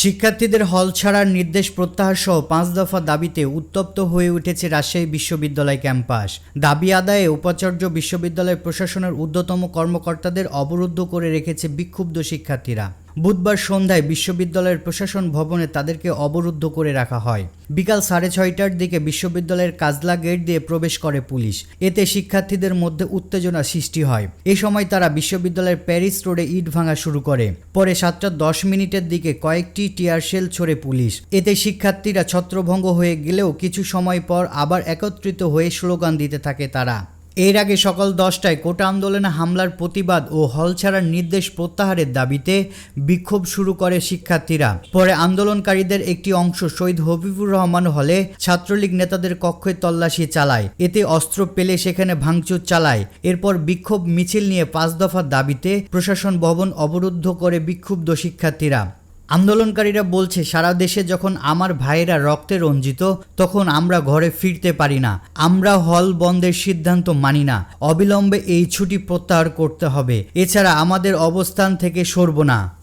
শিক্ষার্থীদের হল ছাড়ার নির্দেশ প্রত্যাহার সহ পাঁচ দফা দাবিতে উত্তপ্ত হয়ে উঠেছে রাজশাহী বিশ্ববিদ্যালয় ক্যাম্পাস। দাবি আদায়ে উপাচার্য বিশ্ববিদ্যালয় প্রশাসনের ঊর্ধ্বতম কর্মকর্তাদের অবরুদ্ধ করে রেখেছে বিক্ষুব্ধ শিক্ষার্থীরা। বুধবার সন্ধ্যায় বিশ্ববিদ্যালয়ের প্রশাসন ভবনে তাদেরকে অবরুদ্ধ করে রাখা হয়। বিকাল সাড়ে ছয়টার দিকে বিশ্ববিদ্যালয়ের কাজলা গেট দিয়ে প্রবেশ করে পুলিশ। এতে শিক্ষার্থীদের মধ্যে উত্তেজনা সৃষ্টি হয়। এ সময় তারা বিশ্ববিদ্যালয়ের প্যারিস রোডে ইট ভাঙা শুরু করে। পরে সাতটা দশ মিনিটের দিকে কয়েকটি টিয়ার শেল ছোড়ে পুলিশ। এতে শিক্ষার্থীরা ছত্রভঙ্গ হয়ে গেলেও কিছু সময় পর আবার একত্রিত হয়ে স্লোগান দিতে থাকে তারা। এর আগে সকাল দশটায় কোটা আন্দোলনে হামলার প্রতিবাদ ও হল ছাড়ার নির্দেশ প্রত্যাহারের দাবিতে বিক্ষোভ শুরু করে শিক্ষার্থীরা। পরে আন্দোলনকারীদের একটি অংশ শহীদ হবিবুর রহমান হলে ছাত্রলীগ নেতাদের কক্ষে তল্লাশি চালায়। এতে অস্ত্র পেলে সেখানে ভাঙচুর চালায়। এরপর বিক্ষোভ মিছিল নিয়ে পাঁচ দফার দাবিতে প্রশাসন ভবন অবরুদ্ধ করে বিক্ষুব্ধ শিক্ষার্থীরা। আন্দোলনকারীরা বলছে, সারা দেশে যখন আমার ভাইয়েরা রক্তে রঞ্জিত, তখন আমরা ঘরে ফিরতে পারি না। আমরা হল বন্ধের সিদ্ধান্ত মানি না। অবিলম্বে এই ছুটি প্রত্যাহার করতে হবে। এছাড়া আমাদের অবস্থান থেকে সরব না।